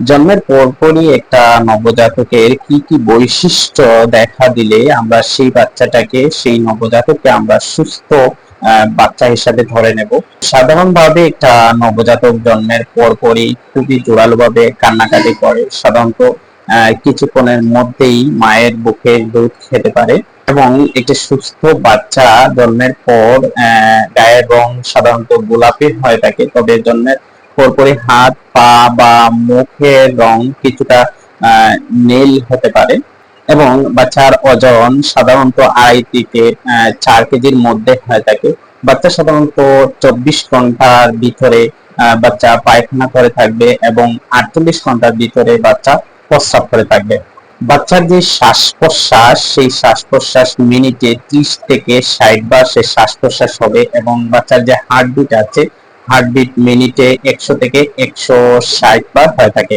জন্মের পরপরই একটা নবজাতকের কি কি বৈশিষ্ট্য দেখা দিলে আমরা সেই বাচ্চাটাকে, সেই নবজাতককে আমরা সুস্থ বাচ্চা হিসাবে ধরে নেব? সাধারণভাবে একটা নবজাতক জন্মের পরপরই খুবই জোরালোভাবে কান্নাকাটি করে। সাধারণত কিছুক্ষণের মধ্যেই মায়ের বুকে দুধ খেতে পারে এবং একটি সুস্থ বাচ্চা জন্মের পর গায়ের রং সাধারণত গোলাপি হয়ে থাকে। তবে জন্মের পরপরই হাত, পা বা মুখের রং কিছুটা নীল হতে পারে। এবং বাচ্চার ওজন সাধারণত আড়াই থেকে চার কেজির মধ্যে হয়ে থাকে। বাচ্চা সাধারণত চব্বিশ ঘণ্টার ভিতরে বাচ্চা পায়খানা করে থাকবে এবং আটচল্লিশ ঘণ্টার ভিতরে বাচ্চা প্রস্রাব করে থাকবে। বাচ্চার যে শ্বাস প্রশ্বাস সেই শ্বাস প্রশ্বাস মিনিটে ত্রিশ থেকে ষাট বার সে শ্বাস প্রশ্বাস হবে এবং বাচ্চার যে হার্টবিট আছে হার্টবিট মিনিটে একশো থেকে একশো ষাট বার হয়ে থাকে।